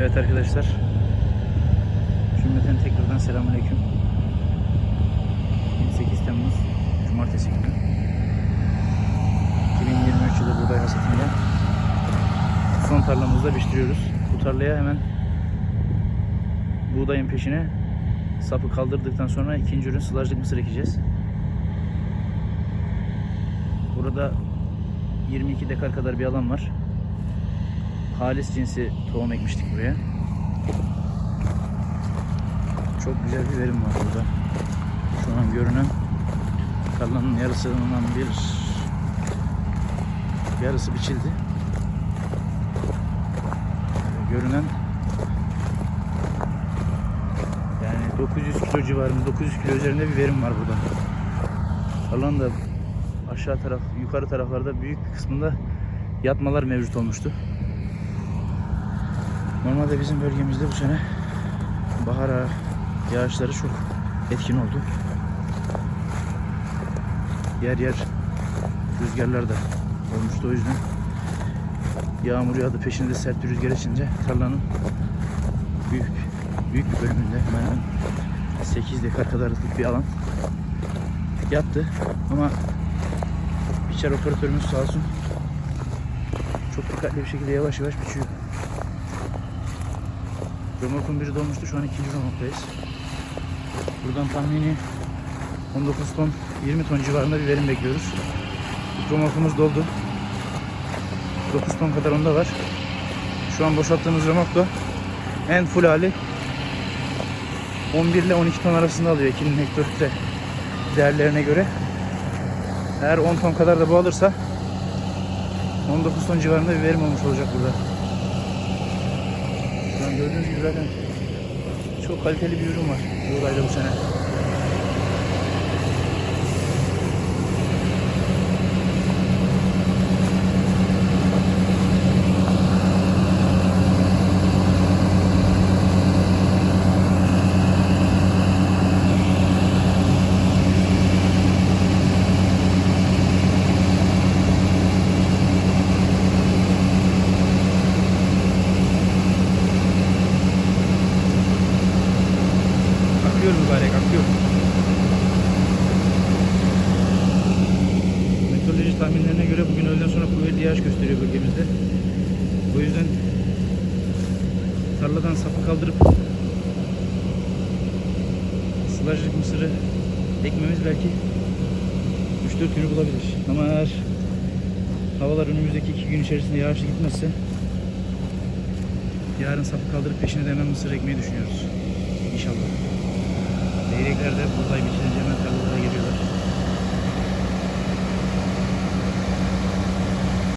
Evet arkadaşlar. Cümleten tekrardan selamünaleyküm. 28 Temmuz Cumartesi günü. 2023 yılı buğday hasadında son tarlamızda biçtiriyoruz. Bu tarlaya hemen buğdayın peşine sapı kaldırdıktan sonra ikinci ürün sılajlık mısır ekeceğiz. Burada 22 dekar kadar bir alan var. Halis cinsi tohum ekmiştik buraya. Çok güzel bir verim var burada. Şu an görünen tarlanın yarısından bir yarısı biçildi. Görünen yani 900 kilo civarında 900 kilo üzerinde bir verim var burada. Tarlanın da aşağı taraf yukarı taraflarda büyük kısmında yatmalar mevcut olmuştu. Normalde bizim bölgemizde bu sene bahar yağışları çok etkin oldu. Yer yer rüzgarlar da olmuştu o yüzden yağmur yağdı peşinde sert bir rüzgar esince tarlanın büyük büyük bir bölümünde hemen hemen 8 dekar kadarlık bir alan yattı ama biçer operatörümüz sağ olsun çok dikkatli bir şekilde yavaş yavaş biçiyor. Römorkun biri dolmuştu. Şu an ikinci römorktayız. Buradan tahmini 19 ton, 20 ton civarında bir verim bekliyoruz. Römorkumuz doldu. 9 ton kadar onda var. Şu an boşalttığımız römork da en full hali 11 ile 12 ton arasında alıyor 2'nin hektolitre değerlerine göre. Eğer 10 ton kadar da bu alırsa 19 ton civarında bir verim olmuş olacak burada. Gördüğünüz gibi zaten çok kaliteli bir ürün var buğdayda bu sene. Akıyor. Meteoroloji tahminlerine göre bugün öğleden sonra kuvvetli yağış gösteriyor bölgemizde. O yüzden tarladan sapı kaldırıp sılajlık mısırı ekmemiz belki 3-4 günü bulabilir. Ama eğer havalar önümüzdeki 2 gün içerisinde yağışlı gitmezse yarın sapı kaldırıp peşine de mısır ekmeyi düşünüyoruz. İnşallah. Leyreklerde buğday biçilince